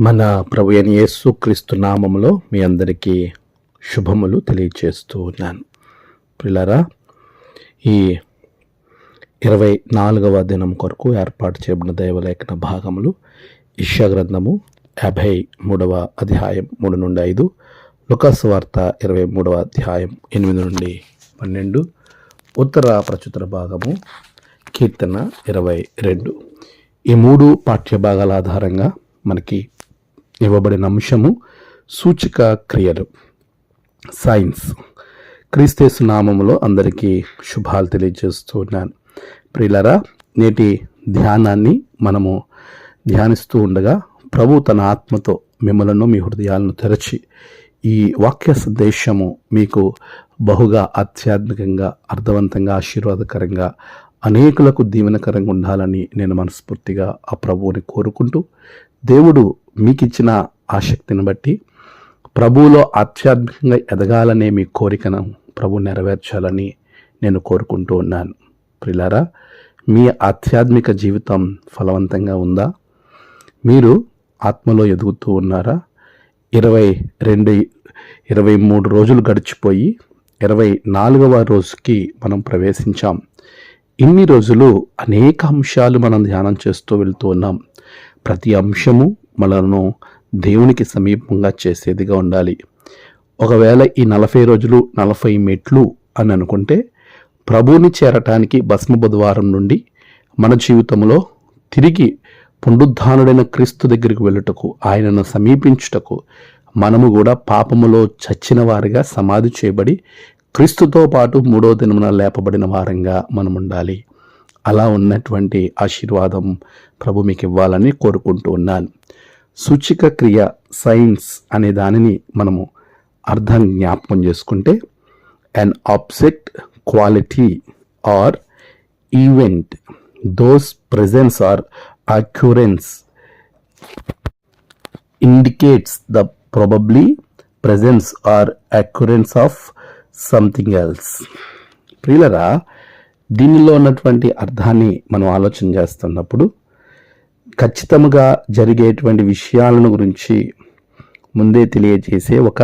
మన ప్రభు అని యేసు క్రీస్తు నామములో మీ అందరికీ శుభములు తెలియచేస్తూ ఉన్నాను. పిల్లరా ఈ ఇరవై నాలుగవ దినం కొరకు ఏర్పాటు చేయబడిన దైవలేఖన భాగములు ఇష్యా గ్రంథము యాభై మూడవ అధ్యాయం మూడు నుండి ఐదు లుకాసు వార్త ఇరవై మూడవ అధ్యాయం ఎనిమిది నుండి పన్నెండు ఉత్తర ప్రచుతర భాగము కీర్తన ఇరవై రెండు. ఈ మూడు పాఠ్య భాగాల ఆధారంగా మనకి ఇవ్వబడిన అంశము సూచిక క్రియలు. సైన్స్ క్రీస్తేసు నామములో అందరికీ శుభాలు తెలియజేస్తూ ఉన్నాను. ప్రియులరా నేటి ధ్యానాన్ని మనము ధ్యానిస్తూ ఉండగా ప్రభు తన ఆత్మతో మిమ్మలను మీ హృదయాలను తెరచి ఈ వాక్య సందేశము మీకు బహుగా ఆధ్యాత్మికంగా అర్థవంతంగా ఆశీర్వాదకరంగా అనేకులకు దీవెనకరంగా ఉండాలని నేను మనస్ఫూర్తిగా ఆ ప్రభువుని కోరుకుంటూ దేవుడు మీకు ఇచ్చిన ఆసక్తిని బట్టి ప్రభువులో ఆధ్యాత్మికంగా ఎదగాలనే మీ కోరికను ప్రభు నెరవేర్చాలని నేను కోరుకుంటూ ఉన్నాను. ప్రిలారా మీ ఆధ్యాత్మిక జీవితం ఫలవంతంగా ఉందా? మీరు ఆత్మలో ఎదుగుతూ ఉన్నారా? ఇరవై రెండు ఇరవై మూడు రోజులు గడిచిపోయి ఇరవై నాలుగవ రోజుకి మనం ప్రవేశించాం. ఇన్ని రోజులు అనేక అంశాలు మనం ధ్యానం చేస్తూ వెళ్తూ ఉన్నాం. ప్రతి అంశము మనలను దేవునికి సమీపంగా చేసేదిగా ఉండాలి. ఒకవేళ ఈ నలభై రోజులు నలభై మెట్లు అని అనుకుంటే ప్రభువుని చేరటానికి భస్మ బుధవారం నుండి మన జీవితంలో తిరిగి పునరుద్ధానుడైన క్రీస్తు దగ్గరికి వెళ్ళుటకు ఆయనను సమీపించుటకు మనము కూడా పాపములో చచ్చిన వారిగా సమాధి చేయబడి క్రీస్తుతో పాటు మూడో దినమున లేపబడిన వారంగా మనం ఉండాలి అలా ఉన్నటువంటి ఆశీర్వాదం ప్రభు మీకు ఇవ్వాలని కోరుకుంటూ ఉన్నాను. సూచిక క్రియ సైన్స్ అనే దానిని మనము అర్థం జ్ఞాపకం చేసుకుంటే an object quality or event those presence or occurrence indicates the probably presence or occurrence of something else ప్రియులరా దీనిలో ఉన్నటువంటి అర్థాన్ని మనం ఆలోచన చేస్తున్నప్పుడు ఖచ్చితంగా జరిగేటువంటి విషయాలను గురించి ముందే తెలియజేసే ఒక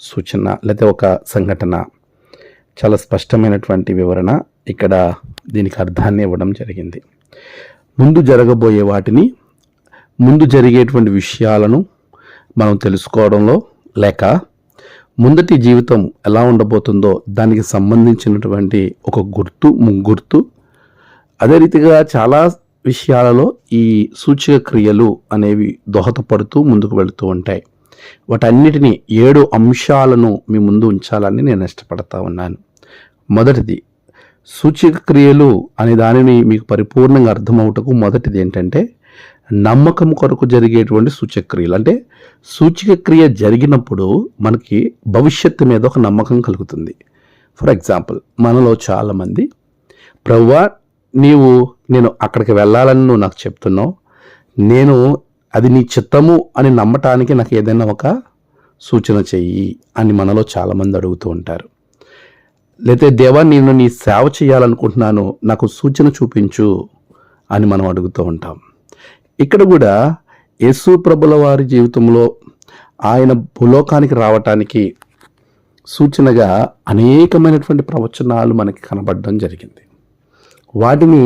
సూచన లేదా ఒక సంఘటన. చాలా స్పష్టమైనటువంటి వివరణ ఇక్కడ దీనికి అర్థాన్ని ఇవ్వడం జరిగింది. ముందు జరగబోయే వాటిని ముందు జరిగేటువంటి విషయాలను మనం తెలుసుకోవడంలో లేక ముందటి జీవితం ఎలా ఉండబోతుందో దానికి సంబంధించినటువంటి ఒక గుర్తు గుర్తు అదే రీతిగా చాలా విషయాలలో ఈ సూచిక క్రియలు అనేవి దోహదపడుతూ ముందుకు వెళుతూ ఉంటాయి. వాటన్నిటిని ఏడు అంశాలను మీ ముందు ఉంచాలని నేను ఇష్టపడతా ఉన్నాను. మొదటిది సూచిక క్రియలు అనే దానిని మీకు పరిపూర్ణంగా అర్థమవుటకు మొదటిది ఏంటంటే నమ్మకం కొరకు జరిగేటువంటి సూచక క్రియలు. అంటే సూచిక క్రియ జరిగినప్పుడు మనకి భవిష్యత్తు మీద ఒక నమ్మకం కలుగుతుంది. ఫర్ ఎగ్జాంపుల్ మనలో చాలామంది ప్రవ్వా నీవు నేను అక్కడికి వెళ్ళాలని నువ్వు నాకు చెప్తున్నావు. నేను అది నీ చిత్తము అని నమ్మటానికి నాకు ఏదైనా ఒక సూచన చెయ్యి అని మనలో చాలామంది అడుగుతూ ఉంటారు. లేతే దేవా నేను నీ సేవ చేయాలనుకుంటున్నాను నాకు సూచన చూపించు అని మనం అడుగుతూ ఉంటాం. ఇక్కడ కూడా యేసు ప్రభుల వారి జీవితంలో ఆయన భూలోకానికి రావటానికి సూచనగా అనేకమైనటువంటి ప్రవచనాలు మనకి కనబడడం జరిగింది. వాటిని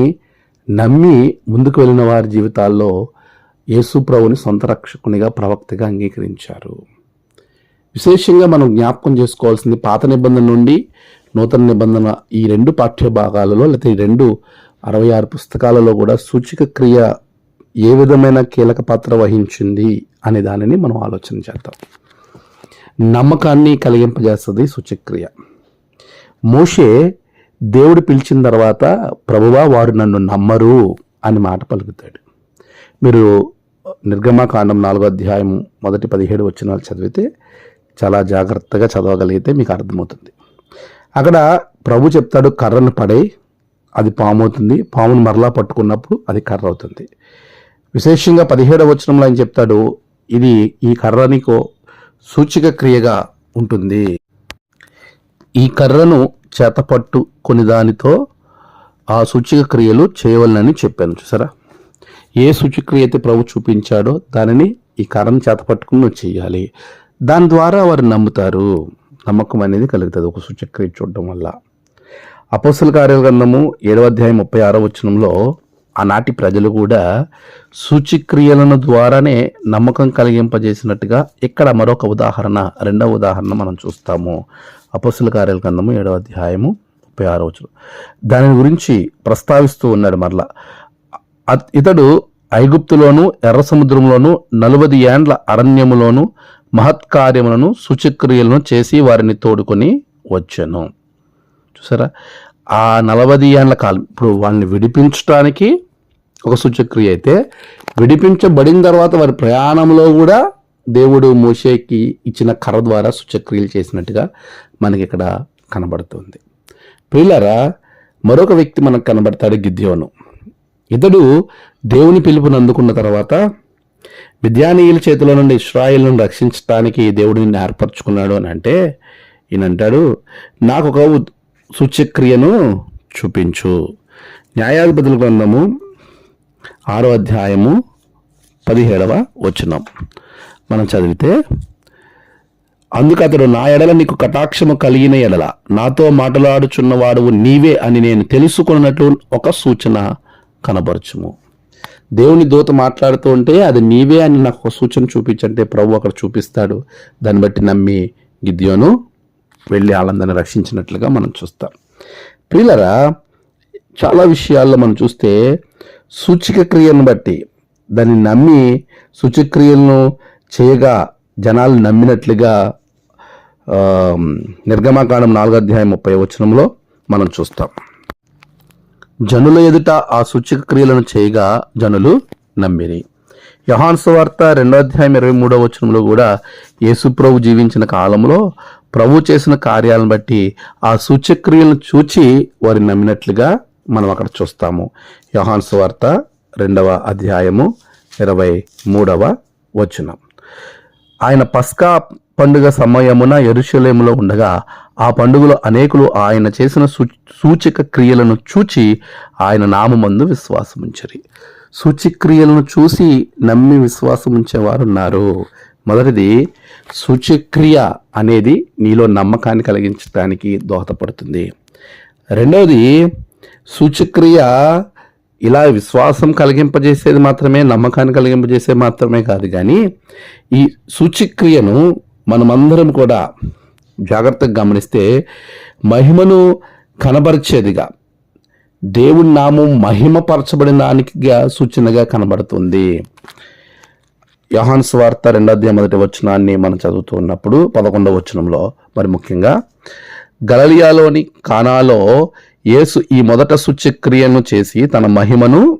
నమ్మి ముందుకు వెళ్ళిన వారి జీవితాల్లో యేసుప్రభుని సొంత రక్షకునిగా ప్రవక్తగా అంగీకరించారు. విశేషంగా మనం జ్ఞాపకం చేసుకోవాల్సింది పాత నిబంధన నుండి నూతన నిబంధన ఈ రెండు పాఠ్య భాగాలలో లేకపోతే ఈ రెండు అరవై ఆరు పుస్తకాలలో కూడా సూచిక క్రియ ఏ విధమైన కీలక పాత్ర వహించింది అనే దానిని మనం ఆలోచన చేద్దాం. నమ్మకాన్ని కలిగింపజేస్తుంది సూచక్రియ. మోషే దేవుడు పిలిచిన తర్వాత ప్రభువా వారు నన్ను నమ్మరు అని మాట పలుకుతాడు. మీరు నిర్గమాకాండం నాలుగో అధ్యాయం మొదటి పదిహేడు వచ్చినాలు చదివితే చాలా జాగ్రత్తగా చదవగలిగితే మీకు అర్థమవుతుంది. అక్కడ ప్రభు చెప్తాడు కర్రను పడే అది పాము అవుతుంది పామును మరలా పట్టుకున్నప్పుడు అది కర్ర అవుతుంది. విశేషంగా పదిహేడవ వచనంలో ఆయన చెప్తాడు ఇది ఈ కర్రనికో సూచిక క్రియగా ఉంటుంది. ఈ కర్రను చేతపట్టు కొన్ని దానితో ఆ సూచిక క్రియలు చేయవలనని చెప్పాను. చూసారా? ఏ సూచిక్రియ అయితే ప్రభు చూపించాడో దానిని ఈ కర్రను చేత పట్టుకుని నువ్వు చేయాలి దాని ద్వారా వారు నమ్ముతారు. నమ్మకం అనేది కలుగుతుంది ఒక సూచక్రియ చూడడం వల్ల. అపోస్తుల కార్యగ్రంథము ఏడవ అధ్యాయం ముప్పై ఆరో వచనంలో ఆనాటి ప్రజలు కూడా సూచిక్రియలను ద్వారానే నమ్మకం కలిగింపజేసినట్టుగా ఇక్కడ మరొక ఉదాహరణ రెండవ ఉదాహరణ మనం చూస్తాము. అపోస్తుల కార్యగ్రంథము ఏడవ అధ్యాయము ముప్పై ఆరో వచనం. దాని గురించి ప్రస్తావిస్తూ ఉన్నాడు మరలా. అత్- ఇతడు ఐగుప్తులోను ఎర్ర సముద్రంలోను నలుబది ఏండ్ల అరణ్యములోను మహత్కార్యములను సుచక్రియలను చేసి వారిని తోడుకొని వచ్చాను. చూసారా? ఆ నలభై ఏండ్ల కాలం ఇప్పుడు వాళ్ళని విడిపించడానికి ఒక సుచక్రియ అయితే విడిపించబడిన తర్వాత వారి ప్రయాణంలో కూడా దేవుడు మోషేకి ఇచ్చిన కర్ర ద్వారా సుచక్రియలు చేసినట్టుగా మనకి ఇక్కడ కనబడుతుంది. పిల్లరా మరొక వ్యక్తి మనకు కనబడతాడు గిద్యోను. ఇతడు దేవుని పిలుపును అందుకున్న తర్వాత విద్యానీయుల చేతిలో నుండి ఇస్రాయిల్ను రక్షించడానికి దేవుడిని ఏర్పరచుకున్నాడు అని అంటే ఈయన అంటాడు నాకు ఒక సూచ్యక్రియను చూపించు. న్యాయాధిపతుల గ్రంథము ఆరో అధ్యాయము పదిహేడవ వచనం. మనం చదివితే అందుకు అతడు నా ఎడల నీకు కటాక్షము కలిగిన ఎడల. నాతో మాట్లాడుచున్నవాడు నీవే అని నేను తెలుసుకున్నట్లు ఒక సూచన కనబరచుము. దేవుని దూత మాట్లాడుతూ ఉంటే అది నీవే అని నాకు ఒక సూచన చూపించంటే ప్రభు అక్కడ చూపిస్తాడు. దాన్ని బట్టి నమ్మి గిద్యోను వెళ్ళి ఆనందాన్ని రక్షించినట్లుగా మనం చూస్తాం. ప్రియులరా చాలా విషయాల్లో మనం చూస్తే సూచిక క్రియను బట్టి దాన్ని నమ్మి సూచక్రియలను చేయగా జనాలు నమ్మినట్లుగా నిర్గమాకాండం నాలుగో అధ్యాయం ముప్పై వచనంలో మనం చూస్తాం. జనుల ఎదుట ఆ సూచక క్రియలను చేయగా జనులు నమ్మిరి. యోహాన్ సువార్త రెండో అధ్యాయం ఇరవై మూడో వచనంలో కూడా యేసుప్రభు జీవించిన కాలంలో ప్రభు చేసిన కార్యాలను బట్టి ఆ సూచక్రియలను చూచి వారి నమ్మినట్లుగా మనం అక్కడ చూస్తాము. యోహాన్ సువార్త రెండవ అధ్యాయము ఇరవై మూడవ వచనం. ఆయన పస్కా పండుగ సమయమున ఎరుషలేములో ఉండగా ఆ పండుగలో అనేకులు ఆయన చేసిన సూ సూచక క్రియలను చూచి ఆయన నామమందు విశ్వాసముంచరి. సూచిక్రియలను చూసి నమ్మి విశ్వాసముంచేవారు ఉన్నారు మొదటిది సూచిక్రియ అనేది నీలో నమ్మకాన్ని కలిగించడానికి దోహదపడుతుంది. రెండవది సూచిక్రియ ఇలా విశ్వాసం కలిగింపజేసేది మాత్రమే నమ్మకాన్ని కలిగింపజేసేది మాత్రమే కాదు కానీ ఈ సూచిక్రియను మనమందరం కూడా జాగ్రత్తగా గమనిస్తే మహిమను కనబరిచేదిగా దేవుడి నామం మహిమపరచబడిన దానికిగా సూచనగా కనబడుతుంది. యోహాన్ స్వార్త రెండో మొదటి వచనాన్ని మనం చదువుతూ ఉన్నప్పుడు పదకొండవ వచనంలో మరి ముఖ్యంగా గలలియాలోని కానాలో యేసు ఈ మొదట సూచక్రియను చేసి తన మహిమను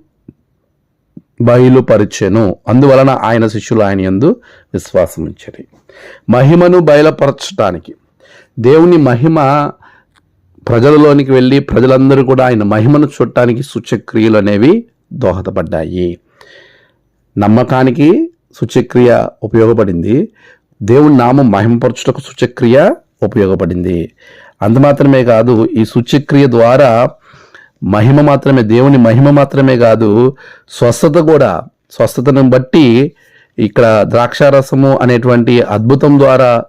బయలుపరిచెను. అందువలన ఆయన శిష్యులు ఆయన యందు విశ్వాసం ఉంచారు మహిమను బయలుపరచడానికి దేవుని మహిమ ప్రజలలోనికి వెళ్ళి ప్రజలందరూ కూడా ఆయన మహిమను చూడటానికి సూచక్రియలు అనేవి దోహదపడ్డాయి. నమ్మకానికి సూచక్రియ ఉపయోగపడింది. దేవుని నామం మహిమపరచుటకు సూచక్రియ ఉపయోగపడింది. అంత మాత్రమే కాదు ఈ సూచక్రియ ద్వారా మహిమ మాత్రమే దేవుని మహిమ మాత్రమే కాదు స్వస్థత కూడా స్వస్థతను బట్టి ఇక్కడ ద్రాక్షారసము అనేటువంటి అద్భుతం ద్వారా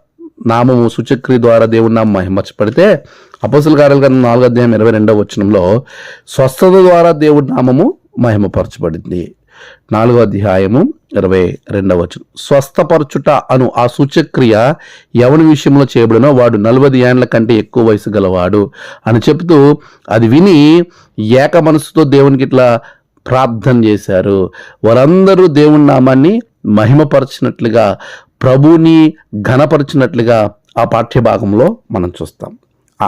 నామము సుచక్రి ద్వారా దేవుని నామం మహిమర్చబడితే అపసుల కార్యాల గారు నాలుగో అధ్యాయం ఇరవై రెండవ వచనంలో స్వస్థత ద్వారా దేవుడి నామము మహిమపరచబడింది. నాలుగో అధ్యాయము ఇరవై రెండవ వచనం. స్వస్థపరచుట అను ఆ సూచక్రియ ఎవని విషయంలో చేయబడినో వాడు నలభై ఏండ్ల కంటే ఎక్కువ వయసు గలవాడు అని చెప్తూ అది విని ఏక మనసుతో దేవునికి ఇట్లా ప్రార్థన చేశారు. వారందరూ దేవుని నామాన్ని మహిమపరచినట్లుగా ప్రభుని ఘనపరిచినట్లుగా ఆ పాఠ్య భాగంలో మనం చూస్తాం.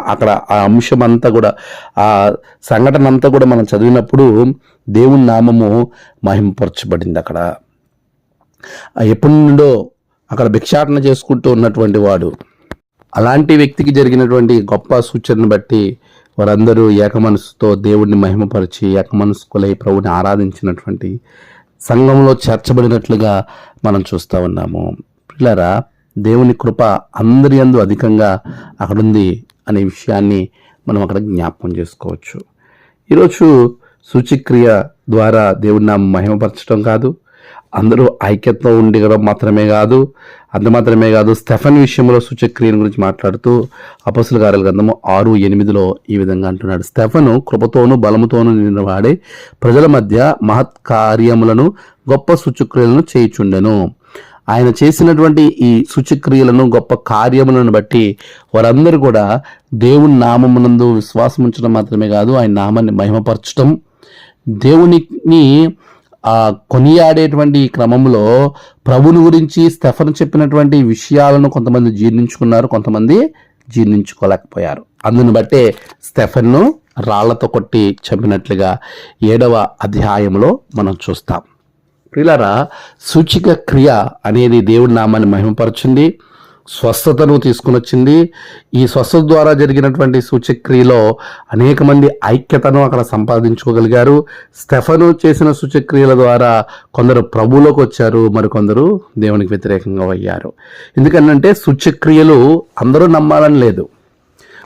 అక్కడ ఆ అంశం అంతా కూడా ఆ సంఘటన అంతా కూడా మనం చదివినప్పుడు దేవుని నామము మహిమపరచబడింది అక్కడ. ఎప్పటి నుండో అక్కడ భిక్షాటన చేసుకుంటూ ఉన్నటువంటి వాడు. అలాంటి వ్యక్తికి జరిగినటువంటి గొప్ప సూచనను బట్టి వారందరూ ఏకమనసుతో దేవుడిని మహిమపరిచి ఏకమనసుకులై ప్రభుని ఆరాధించినటువంటి సంఘంలో చేర్చబడినట్లుగా మనం చూస్తూ ఉన్నాము. పిల్లరా దేవుని కృప అందరి అందు అధికంగా అక్కడుంది అనే విషయాన్ని మనం అక్కడ జ్ఞాపకం చేసుకోవచ్చు. ఈరోజు సూచిక్రియ ద్వారా దేవుడిని మహిమపరచడం కాదు అందరూ ఐక్యతతో ఉండడం మాత్రమే కాదు అంత మాత్రమే కాదు స్టెఫన్ విషయంలో సూచక్రియల గురించి మాట్లాడుతూ అపసుల కార్యాల గ్రంథము ఆరు ఎనిమిదిలో ఈ విధంగా అంటున్నాడు. స్టెఫను కృపతోనూ బలముతోనూ నిండిన నిన్నవాడే ప్రజల మధ్య మహత్ కార్యములను గొప్ప సూచక్రియలను చేయుచుండెను. ఆయన చేసినటువంటి ఈ సూచక్రియలను గొప్ప కార్యములను బట్టి వారందరూ కూడా దేవుని నామమునందు విశ్వాసం ఉంచడం మాత్రమే కాదు ఆయన నామాన్ని మహిమపరచడం దేవునిని కొనియాడేటువంటి ఈ క్రమంలో ప్రభుని గురించి స్టెఫన్ చెప్పినటువంటి విషయాలను కొంతమంది జీర్ణించుకున్నారు కొంతమంది జీర్ణించుకోలేకపోయారు. అందును బట్టే స్టెఫన్ను రాళ్ళతో కొట్టి చంపినట్లుగా ఏడవ అధ్యాయంలో మనం చూస్తాం. ప్రిలరా సూచిక క్రియ అనేది దేవుడి నామాన్ని మహిమపరచింది. స్వస్థతను తీసుకునొచ్చింది. ఈ స్వస్థత ద్వారా జరిగినటువంటి సూచక్రియలో అనేక మంది ఐక్యతను అక్కడ సంపాదించుకోగలిగారు. స్టెఫను చేసిన సూచక్రియల ద్వారా కొందరు ప్రభువులోకి వచ్చారు మరికొందరు దేవునికి వ్యతిరేకంగా అయ్యారు. ఎందుకంటే సూచక్రియలు అందరూ నమ్మాలని లేదు.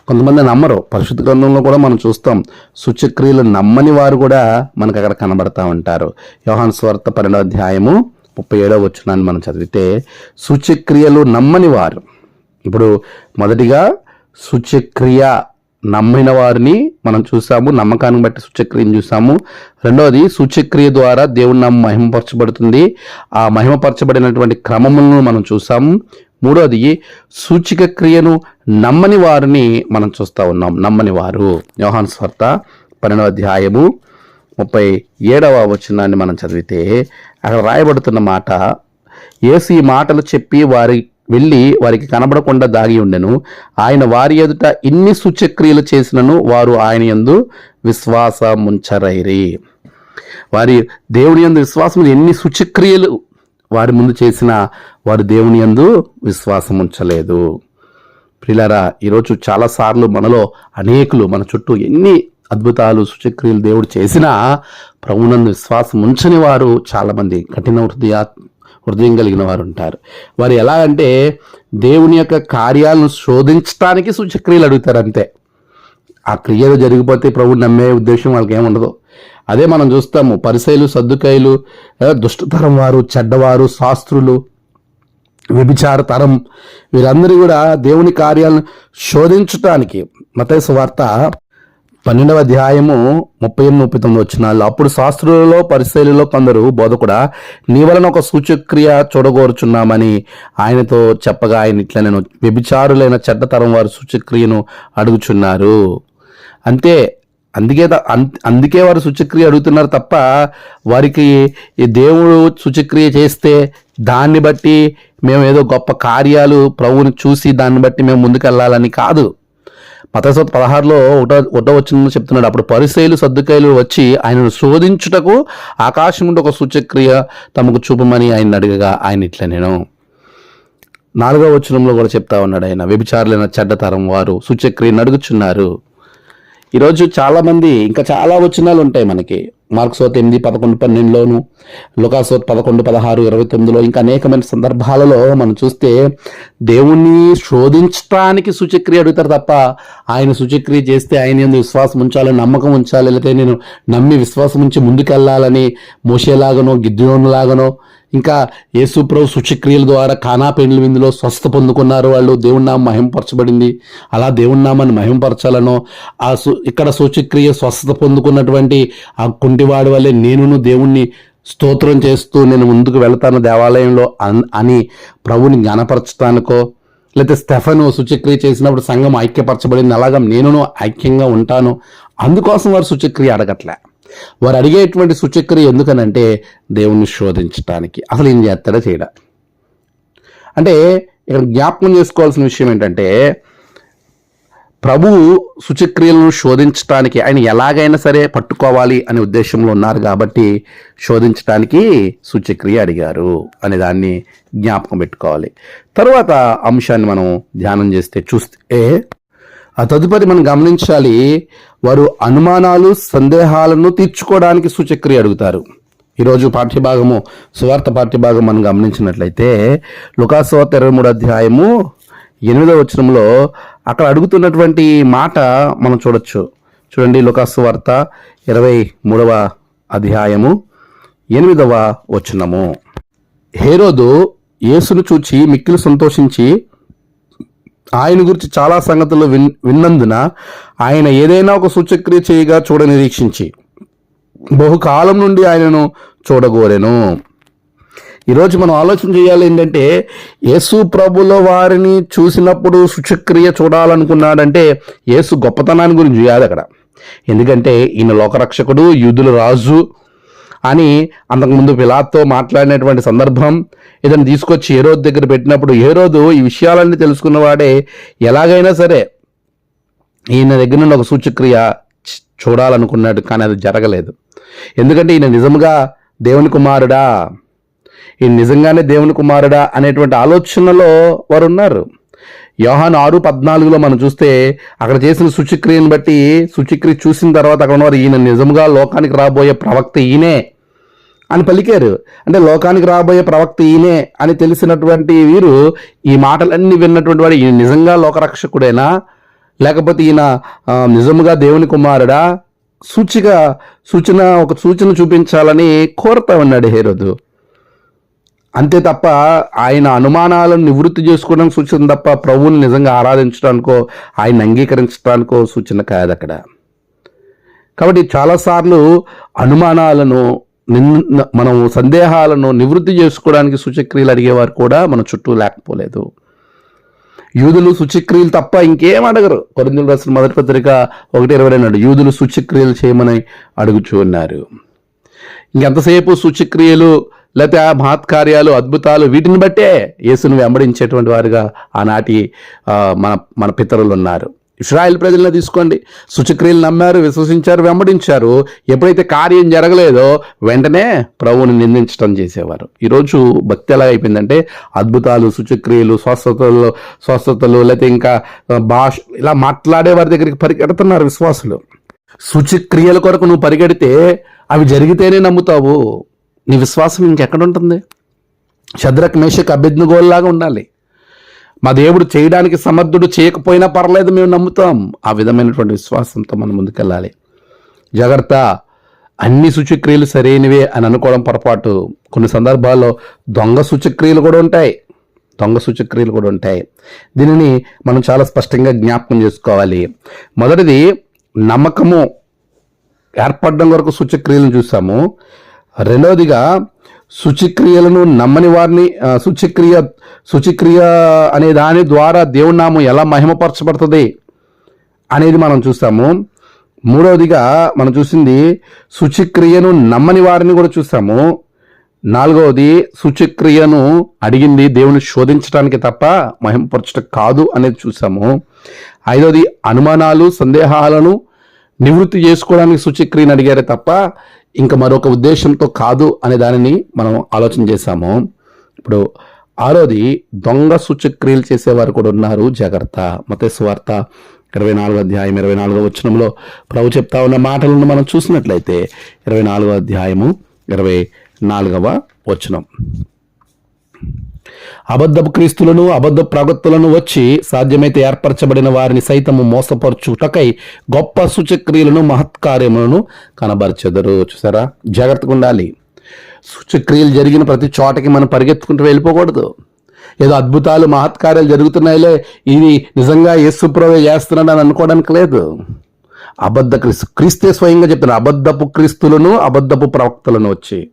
కొంతమంది నమ్మరు. పరిశుద్ధ గ్రంథంలో కూడా మనం చూస్తాం సూచక్రియలు నమ్మని వారు కూడా మనకు అక్కడ కనబడతా ఉంటారు. యోహాన్ స్వార్థ పన్నెండో అధ్యాయము ముప్పై ఏడవ వచ్చినాన్ని మనం చదివితే సూచక్రియలు నమ్మని వారు. ఇప్పుడు మొదటిగా సూచక్రియ నమ్మిన వారిని మనం చూసాము నమ్మకాన్ని బట్టి సూచక్రియను చూసాము. రెండవది సూచక్రియ ద్వారా దేవుని నమ్మ మహిమపరచబడుతుంది. ఆ మహిమపరచబడినటువంటి క్రమములను మనం చూసాము. మూడవది సూచిక క్రియను నమ్మని వారిని మనం చూస్తూ ఉన్నాం. నమ్మని వారు. యోహాన్ స్వార్త పన్నెండవ అధ్యాయము ముప్పై ఏడవ వచనాన్ని మనం చదివితే అక్కడ రాయబడుతున్న మాట ఏసీ ఈ మాటలు చెప్పి వారి వెళ్ళి వారికి కనబడకుండా దాగి ఉండెను. ఆయన వారి ఎదుట ఇన్ని సూచక్రియలు చేసినను వారు ఆయన యందు విశ్వాసముంచరైరి. వారి దేవుని యందు విశ్వాసం ఎన్ని సూచక్రియలు వారి ముందు చేసినా వారు దేవుని యందు విశ్వాసం ఉంచలేదు ప్రిలారా ఈరోజు చాలాసార్లు మనలో అనేకులు మన చుట్టూ ఎన్ని అద్భుతాలు సుచక్రియలు దేవుడు చేసినా ప్రభునందు విశ్వాసం ఉంచని వారు చాలామంది కఠిన హృదయ హృదయం కలిగిన వారు ఉంటారు. వారు ఎలా అంటే దేవుని యొక్క కార్యాలను శోధించడానికి సూచక్రియలు అడుగుతారు అంతే. ఆ క్రియలు జరిగిపోతే ప్రభు నమ్మే ఉద్దేశం వాళ్ళకి ఏముండదు అదే మనం చూస్తాము పరిసైలు సర్దుకాయలు దుష్టతరం వారు చెడ్డవారు శాస్త్రులు వ్యభిచార తరం వీరందరూ కూడా దేవుని కార్యాలను శోధించటానికి మతేసు వార్త పన్నెండవ అధ్యాయము ముప్పై ఎనిమిది ముప్పై తొమ్మిది వచ్చినాళ్ళు అప్పుడు శాస్త్రులలో పరిశైలిలో కొందరు బోధకుడ నీ వలన ఒక సూచక్రియ చూడగోరుచున్నామని ఆయనతో చెప్పగా ఆయన ఇట్లా నేను వ్యభిచారులైన చెడ్డతరం వారు సూచక్రియను అడుగుచున్నారు. అంతే అందుకే అం- అందుకే వారు సూచక్రియ అడుగుతున్నారు తప్ప వారికి ఈ దేవుడు సూచక్రియ చేస్తే దాన్ని బట్టి మేము ఏదో గొప్ప కార్యాలు ప్రభువుని చూసి దాన్ని బట్టి మేము ముందుకెళ్ళాలని కాదు. మతసోత్ పదహారులో ఒకటో ఒకటో వచ్చిందని చెప్తున్నాడు. అప్పుడు పరిశైలు సర్దుకాయలు వచ్చి ఆయనను శోధించుటకు ఆకాశం నుండి ఒక సూచక్రియ తమకు చూపమని ఆయన అడగగా ఆయన ఇట్లా నేను. నాలుగో వచనంలో కూడా చెప్తా ఉన్నాడు ఆయన. వ్యభిచారులైన చెడ్డతరం వారు సూచక్రియను అడుగుచున్నారు. ఈరోజు చాలామంది ఇంకా చాలా వచనాలు ఉంటాయి మనకి. మార్క్సోత్ ఎనిమిది పదకొండు పన్నెండులోను లుకాసోత్ పదకొండు పదహారు ఇరవై తొమ్మిదిలో ఇంకా అనేకమైన సందర్భాలలో మనం చూస్తే దేవుణ్ణి శోధించడానికి సూచక్రియ అడుగుతారు తప్ప ఆయన సూచక్రియ చేస్తే ఆయన ఎందు విశ్వాసం ఉంచాలని నమ్మకం ఉంచాలి లేకపోతే నేను నమ్మి విశ్వాసం ఉంచి ముందుకెళ్ళాలని మోసేలాగనో గిద్యోనులాగనో ఇంకా యేసుప్రభు శుచిక్రియల ద్వారా కానా పెండ్ల విందులో స్వస్థ పొందుకున్నారు. వాళ్ళు దేవుని నామం మహింపరచబడింది. అలా దేవుని నామాన్ని మహింపరచాలనో ఆ సు ఇక్కడ శుచిక్రియ స్వస్థత పొందుకున్నటువంటి ఆ కుంటివాడి వల్లే నేనును దేవుణ్ణి స్తోత్రం చేస్తూ నేను ముందుకు వెళ్తాను దేవాలయంలో అన్- అని ప్రభుని జ్ఞానపరచడానికో లేకపోతే స్టెఫను శుచిక్రియ చేసినప్పుడు సంఘం ఐక్యపరచబడింది. అలాగా నేనును ఐక్యంగా ఉంటాను. అందుకోసం వారు శుచిక్రియ అడగట్లే. వారు అడిగేటువంటి సూచక్రియ ఎందుకనంటే దేవుణ్ణి శోధించటానికి. అసలు ఏం చేస్తాడో చేయడా? అంటే ఇక్కడ జ్ఞాపకం చేసుకోవాల్సిన విషయం ఏంటంటే ప్రభువు సుచక్రియలను శోధించటానికి ఆయన ఎలాగైనా సరే పట్టుకోవాలి అనే ఉద్దేశంలో ఉన్నారు కాబట్టి శోధించటానికి సుచక్రియ అడిగారు అనే దాన్ని జ్ఞాపకం పెట్టుకోవాలి. తర్వాత అంశాన్ని మనం ధ్యానం చేస్తే చూస్తే ఆ తదుపరి మనం గమనించాలి వారు అనుమానాలు సందేహాలను తీర్చుకోవడానికి సూచక్రియ అడుగుతారు. ఈరోజు పాఠ్యభాగము సువార్త పాఠ్యభాగం మనం గమనించినట్లయితే లుకాసువార్త ఇరవై మూడు అధ్యాయము ఎనిమిదవ వచనంలో అక్కడ అడుగుతున్నటువంటి మాట మనం చూడొచ్చు. చూడండి లుకాసువార్త ఇరవై మూడవ అధ్యాయము ఎనిమిదవ వచనము. హేరోదు యేసును చూచి మిక్కిలు సంతోషించి ఆయన గురించి చాలా సంగతులు విన్ విన్నందున ఆయన ఏదైనా ఒక సూచక్రియ చేయగా చూడ నిరీక్షించి. బహుకాలం నుండి ఆయనను చూడగోరెను. ఈరోజు మనం ఆలోచన చేయాలి ఏంటంటే యేసు ప్రభుల వారిని చూసినప్పుడు సుచక్రియ చూడాలనుకున్నాడంటే యేసు గొప్పతనాన్ని గురించి కాదు అక్కడ. ఎందుకంటే ఈయన లోకరక్షకుడు యూదుల రాజు అని అంతకుముందు పిలాత్తో మాట్లాడినటువంటి సందర్భం ఇతను తీసుకొచ్చి ఏ రోజు దగ్గర పెట్టినప్పుడు ఏ రోజు ఈ విషయాలన్నీ తెలుసుకున్నవాడే ఎలాగైనా సరే ఈయన దగ్గర నుండి ఒక సూచక్రియ చూడాలనుకున్నాడు కానీ అది జరగలేదు. ఎందుకంటే ఈయన నిజంగా దేవుని కుమారుడా ఈయన నిజంగానే దేవుని కుమారుడా అనేటువంటి ఆలోచనలో వారు ఉన్నారు యోహాను ఆరు పద్నాలుగులో మనం చూస్తే అక్కడ చేసిన శుచిక్రియను బట్టి శుచిక్రియ చూసిన తర్వాత అక్కడ ఉన్నవారు ఈయన నిజంగా లోకానికి రాబోయే ప్రవక్త ఈయనే అని పలికారు. అంటే లోకానికి రాబోయే ప్రవక్త ఈయనే అని తెలిసినటువంటి వీరు ఈ మాటలన్నీ విన్నటువంటి వాడు ఈయన నిజంగా లోకరక్షకుడేనా? లేకపోతే ఈయన నిజముగా దేవుని కుమారుడా? సూచిక సూచన ఒక సూచన చూపించాలని కోరుతా ఉన్నాడు హేరోదు. అంతే తప్ప ఆయన అనుమానాలను నివృత్తి చేసుకోవడానికి సూచన తప్ప ప్రభువుని నిజంగా ఆరాధించడానికో ఆయన అంగీకరించడానికో సూచన కాదు అక్కడ. కాబట్టి చాలాసార్లు అనుమానాలను నిన్- మనం సందేహాలను నివృత్తి చేసుకోవడానికి సూచక్రియలు అడిగేవారు కూడా మన చుట్టూ లేకపోలేదు. యూదులు సూచక్రియలు తప్ప ఇంకేం అడగరు. కొరిందులు రాసిన మొదటి పత్రిక ఒకటి ఇరవై రెండు యూదులు సూచక్రియలు చేయమని అడుగుచూ ఉన్నారు ఇంకెంతసేపు సూచక్రియలు లేకపోతే ఆ మహత్కార్యాలు అద్భుతాలు వీటిని బట్టే యేసును వెంబడించేటువంటి వారుగా ఆనాటి మన మన పితరులు ఉన్నారు. ఇస్రాయల్ ప్రజలను తీసుకోండి. సూచక్రియలు నమ్మారు విశ్వసించారు వెంబడించారు. ఎప్పుడైతే కార్యం జరగలేదో వెంటనే ప్రభువుని నిందించడం చేసేవారు. ఈరోజు భక్తి ఎలా అయిపోయిందంటే అద్భుతాలు సూచక్రియలు స్వస్థతలు స్వస్థతలు లేకపోతే ఇంకా భాష ఇలా మాట్లాడే వారి దగ్గరికి పరిగెడుతున్నారు విశ్వాసులు. శుచిక్రియల కొరకు నువ్వు పరిగెడితే అవి జరిగితేనే నమ్ముతావు. నీ విశ్వాసం ఇంకెక్కడ ఉంటుంది శద్రక్ మేషక్ అభిజ్ఞగోల్లాగా ఉండాలి. మా దేవుడు చేయడానికి సమర్థుడు చేయకపోయినా పర్లేదు మేము నమ్ముతాం. ఆ విధమైనటువంటి విశ్వాసంతో మనం ముందుకెళ్ళాలి. జాగ్రత్త. అన్ని సూచక్రియలు సరైనవే అని అనుకోవడం పొరపాటు. కొన్ని సందర్భాల్లో దొంగ సూచక్రియలు కూడా ఉంటాయి. దొంగ సూచక్రియలు కూడా ఉంటాయి. దీనిని మనం చాలా స్పష్టంగా జ్ఞాపకం చేసుకోవాలి. మొదటిది నమ్మకము. ఏర్పడడం వరకు సూచక్రియలను చూసాము. రెండవదిగా శుచిక్రియలను నమ్మని వారిని శుచిక్రియ శుచిక్రియ అనే దాని ద్వారా దేవుడి నామం ఎలా మహిమపరచబడుతుంది అనేది మనం చూస్తాము. మూడవదిగా మనం చూసింది శుచిక్రియను నమ్మని వారిని కూడా చూస్తాము. నాలుగవది శుచిక్రియను అడిగింది దేవుని శోధించడానికి తప్ప మహిమపరచడం కాదు అనేది చూసాము ఐదవది అనుమానాలు సందేహాలను నివృత్తి చేసుకోవడానికి శుచిక్రియను అడిగారే తప్ప ఇంకా మరొక ఉద్దేశంతో కాదు అనే దానిని మనం ఆలోచన చేశాము. ఇప్పుడు ఆరోది దొంగ సూచక్రియలు చేసేవారు కూడా ఉన్నారు. జాగ్రత్త. మతస్వార్త ఇరవై నాలుగో అధ్యాయం ఇరవై నాలుగో వచనంలో ప్రభు చెప్తా ఉన్న మాటలను మనం చూసినట్లయితే ఇరవై నాలుగో అధ్యాయము ఇరవై నాలుగవ వచనం. అబద్ధపు క్రీస్తులను అబద్ధ ప్రగతులను వచ్చి సాధ్యమైతే ఏర్పరచబడిన వారిని సైతము మోసపరుచుటకై గొప్ప సూచక్రియలను మహత్కార్యములను కనబరచెదరు. చూసారా? జాగ్రత్తగా ఉండాలి. సూచక్రియలు జరిగిన ప్రతి చోటకి మనం పరిగెత్తుకుంటూ వెళ్ళిపోకూడదు. ఏదో అద్భుతాలు మహత్కార్యాలు జరుగుతున్నాయిలే ఇది నిజంగా యేసుప్రవే చేస్తున్నాడు అని అనుకోవడానికి లేదు. అబద్ధ క్రీస్తు క్రీస్తే స్వయంగా చెప్తున్నారు అబద్ధపు క్రీస్తులను అబద్ధపు ప్రవక్తలను వచ్చి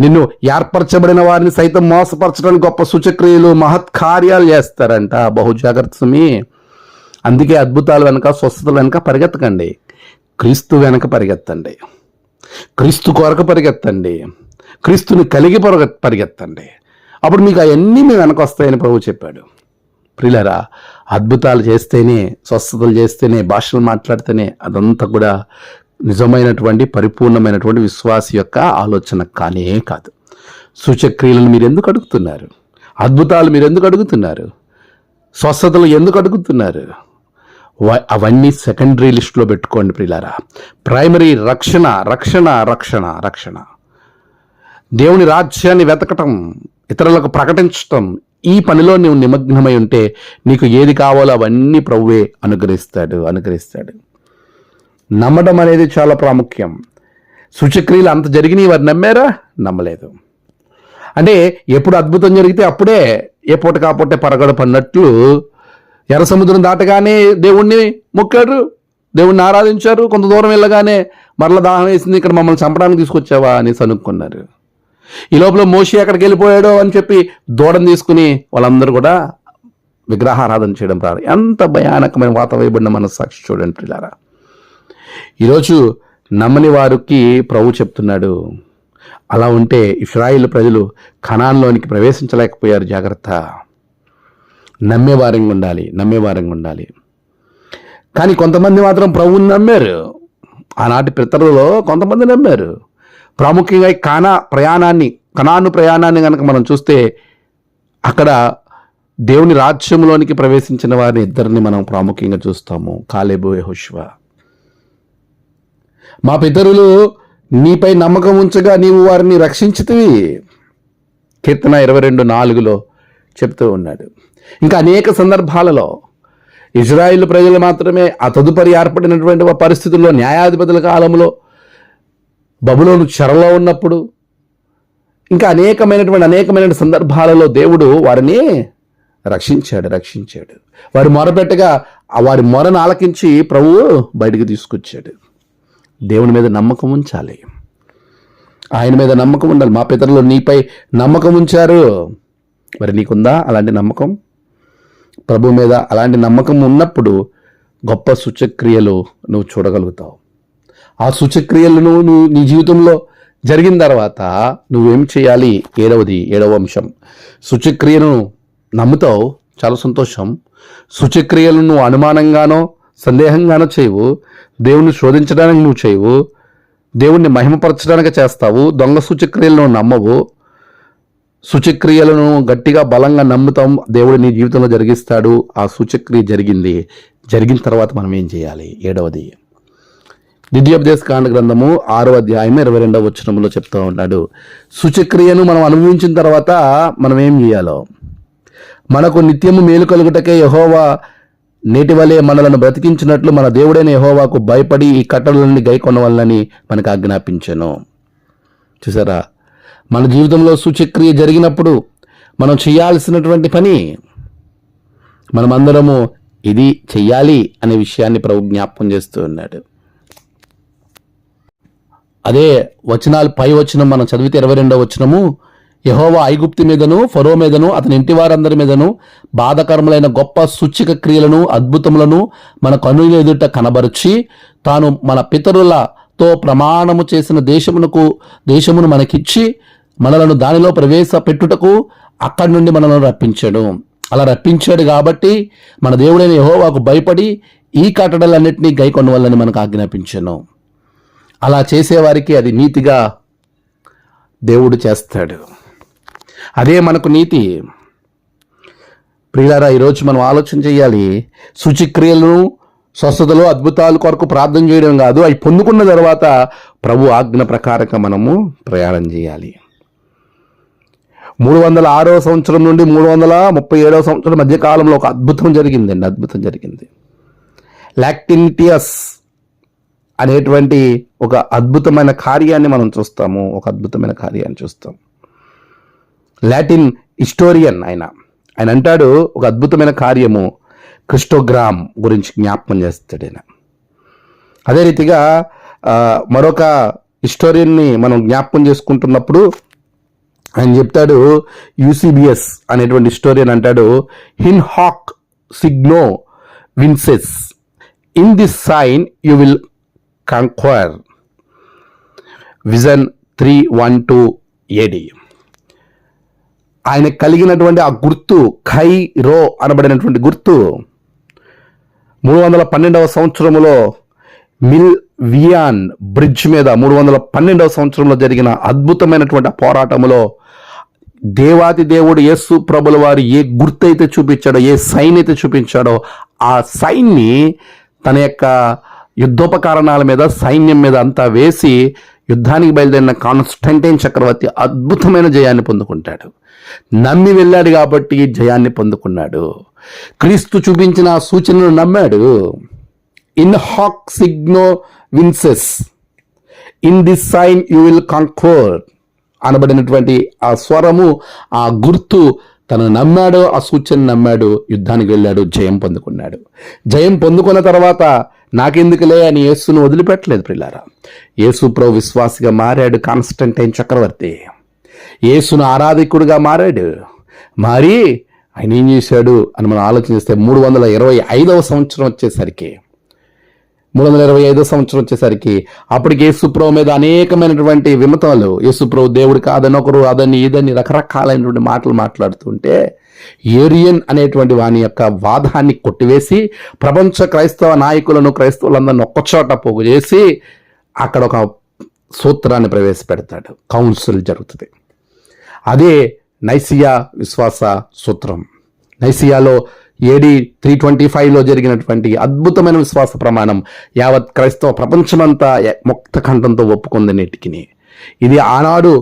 నిన్ను ఏర్పరచబడిన వారిని సైతం మోసపరచడానికి గొప్ప సూచక్రియలు మహత్కార్యాలు చేస్తారంట. బహుజాగ్రత్త సుమి. అందుకే అద్భుతాలు వెనక స్వస్థతల వెనక పరిగెత్తకండి. క్రీస్తు వెనక పరిగెత్తండి. క్రీస్తు కొరకు పరిగెత్తండి. క్రీస్తుని కలిగి పరిగె పరిగెత్తండి. అప్పుడు మీకు అవన్నీ మీ వెనక వస్తాయని ప్రభు చెప్పాడు. ప్రిలరా అద్భుతాలు చేస్తేనే స్వస్థతలు చేస్తేనే భాషలు మాట్లాడితేనే అదంతా కూడా నిజమైనటువంటి పరిపూర్ణమైనటువంటి విశ్వాస యొక్క ఆలోచన కానే కాదు. సూచక్రియలను మీరు ఎందుకు అడుగుతున్నారు? అద్భుతాలు మీరు ఎందుకు అడుగుతున్నారు? స్వస్థతలు ఎందుకు అడుగుతున్నారు? అవన్నీ సెకండరీ లిస్ట్లో పెట్టుకోండి ప్రిలారా ప్రైమరీ రక్షణ రక్షణ రక్షణ రక్షణ. దేవుని రాజ్యాన్ని వెతకటం ఇతరులకు ప్రకటించటం ఈ పనిలో నువ్వు నిమగ్నమై ఉంటే నీకు ఏది కావాలో అవన్నీ ప్రభువే అనుగ్రహిస్తాడు అనుగ్రహిస్తాడు. నమ్మడం అనేది చాలా ప్రాముఖ్యం. సూచక్రియలు అంత జరిగినాయి వారు నమ్మారా? నమ్మలేదు. అంటే ఎప్పుడు అద్భుతం జరిగితే అప్పుడే ఏ పూట కాపోటే పరగడ పడినట్లు ఎర్ర సముద్రం దాటగానే దేవుణ్ణి మొక్కాడు దేవుణ్ణి ఆరాధించారు. కొంత దూరం వెళ్ళగానే మరల దాహం వేసింది ఇక్కడ మమ్మల్ని చంపడానికి తీసుకొచ్చావా అనేసి అనుకున్నారు. ఈ లోపల మోషి ఎక్కడికి వెళ్ళిపోయాడో అని చెప్పి దూడం తీసుకుని వాళ్ళందరూ కూడా విగ్రహారాధన చేయడం ప్రారంభం. ఎంత భయానకమైన వాతావరణం మన సాక్షి చూడండి పిల్లారా ఈరోజు నమ్మని వారికి ప్రభు చెప్తున్నాడు. అలా ఉంటే ఇస్రాయిల్ ప్రజలు కణాల్లోనికి ప్రవేశించలేకపోయారు. జాగ్రత్త. నమ్మేవారంగా ఉండాలి నమ్మేవారంగా ఉండాలి. కానీ కొంతమంది మాత్రం ప్రభువుని నమ్మారు. ఆనాటి పితరులలో కొంతమంది నమ్మారు. ప్రాముఖ్యంగా ఈ కానా ప్రయాణాన్ని కణాను ప్రయాణాన్ని కనుక మనం చూస్తే అక్కడ దేవుని రాజ్యంలోనికి ప్రవేశించిన వారిని ఇద్దరిని మనం ప్రాముఖ్యంగా చూస్తాము. కాలేబు యెహోషువ. మా పితరులు నీపై నమ్మకం ఉంచగా నీవు వారిని రక్షించితివి. కీర్తన ఇరవై రెండు నాలుగులో చెప్తూ ఉన్నాడు. ఇంకా అనేక సందర్భాలలో ఇజ్రాయిల్ ప్రజలు మాత్రమే ఆ తదుపరి ఏర్పడినటువంటి పరిస్థితుల్లో న్యాయాధిపతుల కాలంలో బబులోను చెరలో ఉన్నప్పుడు ఇంకా అనేకమైనటువంటి అనేకమైన సందర్భాలలో దేవుడు వారిని రక్షించాడు రక్షించాడు. వారి మొరపెట్టగా వారి మొరను ఆలకించి ప్రభువు బయటికి తీసుకొచ్చాడు. దేవుని మీద నమ్మకం ఉంచాలి. ఆయన మీద నమ్మకం ఉండాలి. మా పితరులు నీపై నమ్మకం ఉంచారు. మరి నీకుందా అలాంటి నమ్మకం? ప్రభు మీద అలాంటి నమ్మకం ఉన్నప్పుడు గొప్ప సూచక్రియలు నువ్వు చూడగలుగుతావు. ఆ సూచక్రియలను నువ్వు నీ జీవితంలో జరిగిన తర్వాత నువ్వేం చేయాలి? ఏడవది ఏడవ అంశం. సూచక్రియను నమ్ముతావు. చాలా సంతోషం. సూచక్రియలను నువ్వు అనుమానంగానో సందేహంగానో చేయవు. దేవుణ్ణి శోధించడానికి నువ్వు చేయవు. దేవుణ్ణి మహిమపరచడానికి చేస్తావు. దొంగ సూచక్రియలను నమ్మవు. సూచక్రియలను గట్టిగా బలంగా నమ్ముతాం. దేవుడు నీ జీవితంలో జరిగిస్తాడు. ఆ సూచక్రియ జరిగింది. జరిగిన తర్వాత మనం ఏం చేయాలి? ఏడవది. ద్వితీయోపదేశ కాండ గ్రంథము ఆరో అధ్యాయం ఇరవై రెండవ వచనంలో చెప్తూ ఉన్నాడు. సూచక్రియను మనం అనుభవించిన తర్వాత మనం ఏం చేయాలో? మనకు నిత్యము మేలు కలుగుటకే యహోవా నేటి వలె మనలను బ్రతికించినట్లు మన దేవుడైన యహోవాకు భయపడి ఈ కట్టడలన్నీ గైకొనవాలని మనకు ఆజ్ఞాపించాను చూసారా? మన జీవితంలో సూచక్రియ జరిగినప్పుడు మనం చేయాల్సినటువంటి పని మనమందరము ఇది చెయ్యాలి అనే విషయాన్ని ప్రభు జ్ఞాపకం చేస్తూ ఉన్నాడు. అదే వచనాలు పై వచనం మనం చదివితే ఇరవై రెండవ వచనము యహోవా ఐగుప్తి మీదను ఫరో మీదను అతని ఇంటి వారందరి మీదను బాధకరములైన గొప్ప సూచిక క్రియలను అద్భుతములను మన కనుల ఎదుట కనబరిచి తాను మన పితరులతో ప్రమాణము చేసిన దేశమునకు దేశమును మనకిచ్చి మనలను దానిలో ప్రవేశపెట్టుటకు అక్కడి నుండి మనలను రప్పించాడు. అలా రప్పించాడు కాబట్టి మన దేవుడైన యహోవాకు భయపడి ఈ కట్టడలన్నింటినీ గైకొన్న వల్లని మనకు ఆజ్ఞాపించాను. అలా చేసేవారికి అది నీతిగా దేవుడు చేస్తాడు. అదే మనకు నీతి. ప్రియులారా ఈరోజు మనం ఆలోచన చేయాలి శుచిక్రియలను స్వస్థతలు అద్భుతాలు కొరకు ప్రార్థన చేయడం కాదు అవి పొందుకున్న తర్వాత ప్రభు ఆజ్ఞ ప్రకారంగా మనము ప్రయాణం చేయాలి. మూడు వందల ఆరో సంవత్సరం నుండి మూడు వందల ముప్పై ఏడవ సంవత్సరం మధ్యకాలంలో ఒక అద్భుతం జరిగిందండి అద్భుతం జరిగింది. లాక్టినిటియస్ అనేటువంటి ఒక అద్భుతమైన కార్యాన్ని మనం చూస్తాము ఒక అద్భుతమైన కార్యాన్ని చూస్తాం లాటిన్ హిస్టోరియన్ ఆయన. ఆయన అంటాడు ఒక అద్భుతమైన కార్యము క్రిస్టోగ్రామ్ గురించి జ్ఞాపకం చేస్తాడు ఆయన. అదే రీతిగా మరొక హిస్టోరియన్ని మనం జ్ఞాపకం చేసుకుంటున్నప్పుడు ఆయన చెప్తాడు యూసీబీఎస్ అనేటువంటి హిస్టోరియన్ అంటాడు హిన్ హాక్ సిగ్నో విన్సెస్. In this sign you will conquer vision three one two AD ఆయన కలిగినటువంటి ఆ గుర్తు ఖై రో అనబడినటువంటి గుర్తు మూడు వందల పన్నెండవ సంవత్సరములో మిల్ వియాన్ బ్రిడ్జ్ మీద మూడు వందల పన్నెండవ సంవత్సరంలో జరిగిన అద్భుతమైనటువంటి ఆ పోరాటములో దేవాది దేవుడు యేసు ప్రభుల వారు ఏ గుర్తు అయితే చూపించాడో ఏ సైన్ అయితే చూపించాడో ఆ సైన్ని తన యొక్క యుద్ధోపకరణాల మీద సైన్యం మీద అంతా వేసి యుద్ధానికి బయలుదేరిన కాన్స్టంటైన్ చక్రవర్తి అద్భుతమైన జయాన్ని పొందుకుంటాడు. నమ్మి వెళ్ళాడు కాబట్టి జయాన్ని పొందుకున్నాడు. క్రీస్తు చూపించిన సూచనను నమ్మాడు. ఇన్ హాక్ సిగ్నో విన్సెస్ in this sign you will conquer అనబడినటువంటి ఆ స్వరము ఆ గుర్తు తను నమ్మాడు ఆ సూచన నమ్మాడు యుద్ధానికి వెళ్ళాడు జయం పొందుకున్నాడు. జయం పొందుకున్న తర్వాత నాకెందుకులే అని యేసును వదిలిపెట్టలేదు పిల్లారా యేసు ప్రభు విశ్వాసిగా మారాడు కాన్స్టంటైన్ చక్రవర్తి. యేసును ఆరాధికుడిగా మారాడు. మారి ఆయన ఏం చేశాడు అని మనం ఆలోచిస్తే మూడు వందల ఇరవై ఐదవ సంవత్సరం వచ్చేసరికి మూడు వందల ఇరవై ఐదో సంవత్సరం వచ్చేసరికి అప్పటికి యేసుప్రభు మీద అనేకమైనటువంటి విమతాలు. యేసుప్రభు దేవుడు కాదని ఒకరు అదని ఇదని రకరకాలైనటువంటి మాటలు మాట్లాడుతుంటే ఏరియన్ అనేటువంటి వాని యొక్క వాదాన్ని కొట్టివేసి ప్రపంచ క్రైస్తవ నాయకులను క్రైస్తవులందరిని ఒక్కచోట పోగు చేసి అక్కడ ఒక సూత్రాన్ని ప్రవేశపెడతాడు. కౌన్సిల్ జరుగుతుంది. అదే నైసియా విశ్వాస సూత్రం. నైసియాలో ఏడి త్రీ ట్వంటీ ఫైవ్లో జరిగినటువంటి అద్భుతమైన విశ్వాస ప్రమాణం యావత్ క్రైస్తవ ప్రపంచమంతా ముక్త కంఠంతో ఒప్పుకుంది నేటికి ఇది ఆనాడు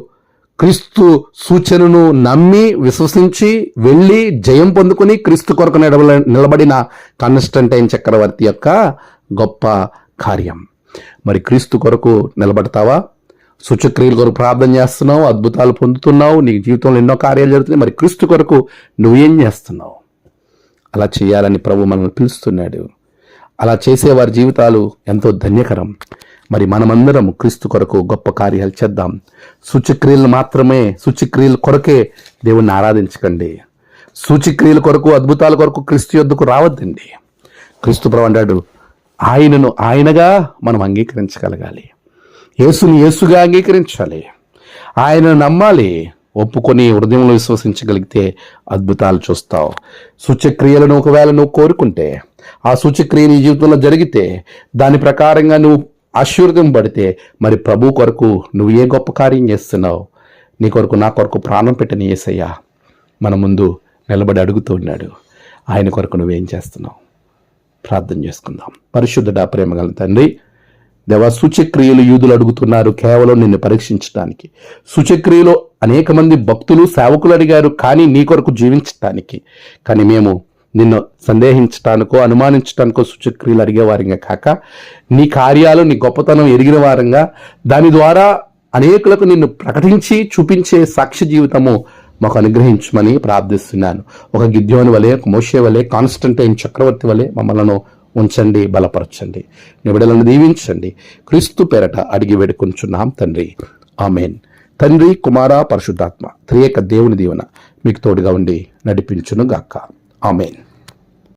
క్రీస్తు సూచనను నమ్మి విశ్వసించి వెళ్ళి జయం పొందుకుని క్రీస్తు కొరకు నిలబడ నిలబడిన కాన్స్టంటైన్ చక్రవర్తి యొక్క గొప్ప కార్యం. మరి క్రీస్తు కొరకు నిలబడతావా? సూచక్రియల కొరకు ప్రార్థన చేస్తున్నావు అద్భుతాలు పొందుతున్నావు నీ జీవితంలో ఎన్నో కార్యాలు జరుగుతున్నాయి మరి క్రీస్తు కొరకు నువ్వేం చేస్తున్నావు? అలా చేయాలని ప్రభు మనల్ని పిలుస్తున్నాడు. అలా చేసే వారి జీవితాలు ఎంతో ధన్యకరం. మరి మనమందరం క్రీస్తు కొరకు గొప్ప కార్యాలు చేద్దాం. సూచిక్రియలు మాత్రమే సూచిక్రియల కొరకే దేవుణ్ణి ఆరాధించకండి. సూచిక్రియల కొరకు అద్భుతాల కొరకు క్రీస్తు యొద్దకు రావద్దండి. క్రీస్తు ప్రభు అంటాడు ఆయనను ఆయనగా మనం అంగీకరించగలగాలి. యేసుని యేసుగా అంగీకరించాలి. ఆయనను నమ్మాలి. ఒప్పుకొని హృదయంలో విశ్వసించగలిగితే అద్భుతాలు చూస్తావు. సూచక్రియలను ఒకవేళ నువ్వు కోరుకుంటే ఆ సూచక్రియ నీ జీవితంలో జరిగితే దాని ప్రకారంగా నువ్వు ఆశీర్వదింపబడితే మరి ప్రభు కొరకు నువ్వు ఏ గొప్ప కార్యం చేస్తున్నావు? నీ కొరకు నా కొరకు ప్రాణం పెట్టని ఏసయ్యా మన ముందు నిలబడి అడుగుతూ ఉన్నాడు. ఆయన కొరకు నువ్వేం చేస్తున్నావు? ప్రార్థన చేసుకుందాం. పరిశుద్ధ ప్రేమ గల తండ్రి దేవ సూచక్రియలు యూదులు అడుగుతున్నారు కేవలం నిన్ను పరీక్షించడానికి సూచక్రియలో అనేక మంది భక్తులు సేవకులు అడిగారు కానీ నీ కొరకు జీవించటానికి. కానీ మేము నిన్ను సందేహించటానికో అనుమానించటానికో సూచక్రియలు అడిగేవారంగా కాక నీ కార్యాలు నీ గొప్పతనం ఎరిగిన వారంగా దాని ద్వారా అనేకులకు నిన్ను ప్రకటించి చూపించే సాక్షి జీవితము మాకు అనుగ్రహించమని ప్రార్థిస్తున్నాను. ఒక గిద్యోని వలె ఒక మోషే వలె కాన్స్టంటైన్ చక్రవర్తి వలె మమ్మలను ఉంచండి బలపరచండి. నిబిడలను దీవించండి. క్రీస్తు పేరట అడిగి వేడుకుంటున్నాం తండ్రి. ఆమెన్. తండ్రి కుమార పరిశుద్ధాత్మ త్రియక దేవుని దీవెన మీకు తోడుగా ఉండి నడిపించును గాక ఆమెన్